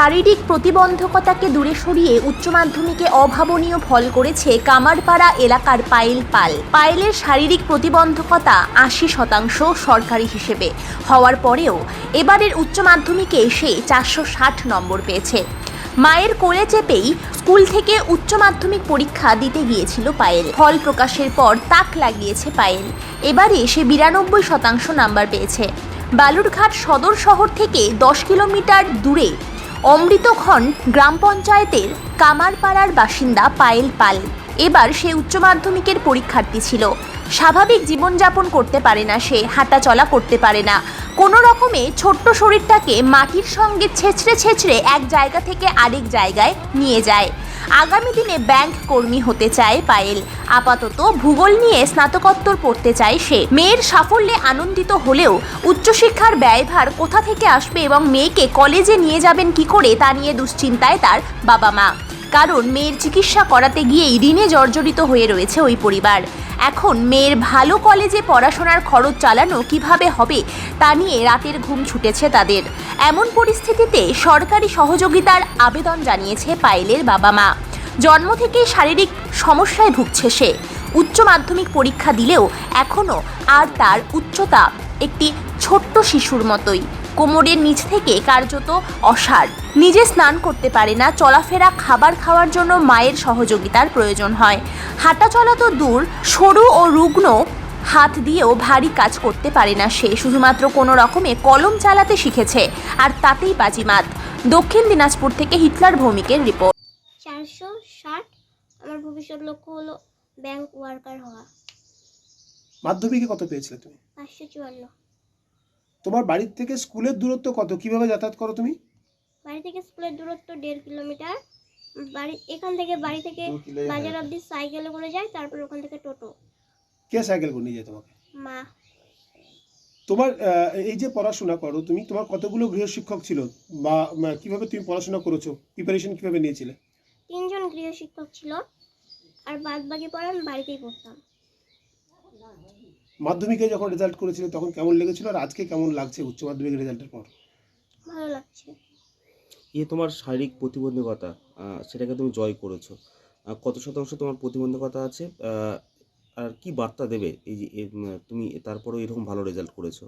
শারীরিক প্রতিবন্ধকতাকে দূরে সরিয়ে উচ্চ মাধ্যমিকে অভাবনীয় ফল করেছে কামারপাড়া এলাকার পায়েল পাল। পায়েলের শারীরিক প্রতিবন্ধকতা আশি শতাংশ সরকারি হিসেবে। হওয়ার পরেও এবারের উচ্চ মাধ্যমিকে এসে চারশো ষাট নম্বর পেয়েছে। মায়ের কোলে চেপেই স্কুল থেকে উচ্চ মাধ্যমিক পরীক্ষা দিতে গিয়েছিল পায়েল। ফল প্রকাশের পর তাক লাগিয়েছে পায়েল। এবারে সে বিরানব্বই শতাংশ নাম্বার পেয়েছে। বালুরঘাট সদর শহর থেকে দশ কিলোমিটার দূরে অমৃতক্ষণ গ্রাম পঞ্চায়েতের কামারপাড়ার বাসিন্দা পায়েল পাল। এবার সে উচ্চ মাধ্যমিকের পরীক্ষার্থী ছিল। স্বাভাবিক জীবনযাপন করতে পারে না সে হাঁটা চলা করতে পারে না। কোনো রকমে ছোট্ট শরীরটাকে মাটির সঙ্গে ছেঁচড়ে ছেঁচড়ে এক জায়গা থেকে আরেক জায়গায় নিয়ে যায়। আগামী দিনে ব্যাংক কর্মী হতে চায় পায়েল। আপাতত ভূগোল নিয়ে স্নাতকোত্তর পড়তে চায় সে। মেয়ের সাফল্যে আনন্দিত হলেও উচ্চশিক্ষার ব্যয়ভার কোথা থেকে আসবে এবং মেয়েকে কলেজে নিয়ে যাবেন কি করে তা নিয়ে দুশ্চিন্তায় তার বাবা মা কারণ মেয়ের চিকিৎসা করাতে গিয়েই ঋণে জর্জরিত হয়ে রয়েছে ওই পরিবার। এখন মেয়ের ভালো কলেজে পড়াশোনার খরচ চালানো কীভাবে হবে তা নিয়ে রাতের ঘুম ছুটেছে তাদের। এমন পরিস্থিতিতে সরকারি সহযোগিতার আবেদন জানিয়েছে পায়েলের বাবা মা জন্ম থেকেই শারীরিক সমস্যায় ভুগছে সে। উচ্চ মাধ্যমিক পরীক্ষা দিলেও এখনও আর তার উচ্চতা একটি ছোট্ট শিশুর মতোই। কোমরের নিচ থেকে কার্যত অসার। নিজে স্নান করতে পারে না চলাফেরা খাবার খাওয়ার জন্য মায়ের সহযোগিতার প্রয়োজন হয়। হাঁটা চলা তো দূর সরু ও রুগ্ন হাত দিয়েও ভারী কাজ করতে পারে না সে। শুধুমাত্র কোনো রকমে কলম চালাতে শিখেছে আর তাতেই বাজিমাত দক্ষিণ দিনাজপুর থেকে হিটলার ভৌমিকের রিপোর্ট। চারশো ষাট। আমার ভবিষ্যৎ লক্ষ্য হলো ব্যাংক ওয়ার্কার হওয়া। মাধ্যমিকে কত পেয়েছিলে তুমি? পাঁচশো চুয়ান্ন। তোমার বাড়ির থেকে স্কুলের দূরত্ব কত? কীভাবে যাতায়াত করো তুমি? বাড়ি থেকে স্কুলের দূরত্ব দেড় কিলোমিটার। বাড়ি এখান থেকে বাড়ি থেকে বাজার অবধি সাইকেলে করে যাই তারপর ওখান থেকে টোটো। কে সাইকেল করে নিয়ে যায় তোমাকে? মা। তোমার এই যে পড়াশোনা করো তুমি তোমার কতগুলো গৃহশিক্ষক ছিল? বা বা কীভাবে তুমি পড়াশোনা করেছ? প্রিপারেশন কীভাবে নিয়েছিলে? তিনজন গৃহশিক্ষক ছিল। আর বাদ বাকি পড়া আমি বাড়িতেই পড়তাম মাধ্যমিকে যখন রেজাল্ট করেছিলে তখন কেমন লেগেছিল আর আজকে কেমন লাগছে উচ্চ মাধ্যমিক রেজাল্টের পর? ভালো লাগছে। এ তোমার শারীরিক প্রতিবন্ধকতা সেটাকে তুমি জয় করেছ। কত শতাংশ তোমার প্রতিবন্ধকতা আছে? আর কি বার্তা দেবে এই যে তুমি তারপরেও এরকম ভালো রেজাল্ট করেছ?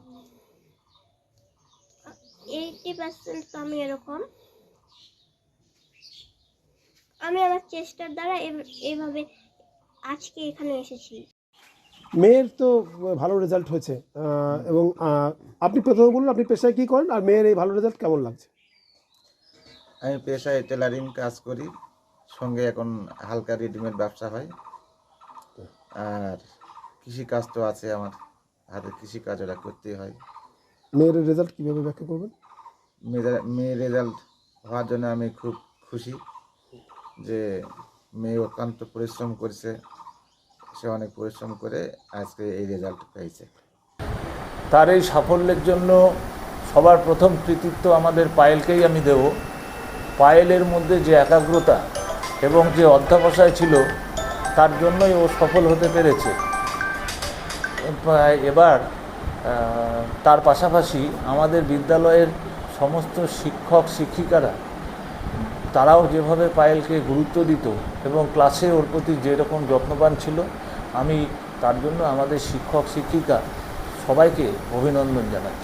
এইটটি পার্সেন্ট তো আমি এরকম। আমি আমার চেষ্টার দ্বারা এইভাবে আজকে এখানে এসেছি। মেয়ের তো ভালো রেজাল্ট হয়েছে এবং আপনি প্রথমে বলুন আপনি পেশায় কি করেন আর মেয়ের এই ভালো রেজাল্ট কেমন লাগছে? আমি পেশায় টেলারিং কাজ করি সঙ্গে এখন হালকা রেডিমেড ব্যবসা হয়। আর কৃষি কাজ তো আছে আমার হাতে কৃষি কাজ ওরা করতেই হয়। মেয়ের রেজাল্ট কীভাবে ব্যাখ্যা করবেন? মেয়েদের- মেয়ে রেজাল্ট হওয়ার জন্য আমি খুব খুশি যে মেয়ে অত্যন্ত পরিশ্রম করেছে। সে অনেক পরিশ্রম করে আজকে এই রেজাল্ট পেয়েছে। তার এই সাফল্যের জন্য সবার প্রথম কৃতিত্ব আমাদের পায়েলকেই আমি দেব। পায়েলের মধ্যে যে একাগ্রতা এবং যে অধ্যাবসায় ছিল, তার জন্যই ও সফল হতে পেরেছে। এবার- তার পাশাপাশি আমাদের বিদ্যালয়ের সমস্ত শিক্ষক, শিক্ষিকারা, তারাও যেভাবে পায়েলকে গুরুত্ব দিত এবং ক্লাসে ওর প্রতি যেরকম যত্নবান ছিল আমি তার জন্য আমাদের শিক্ষক শিক্ষিকা সবাইকে অভিনন্দন জানাচ্ছি।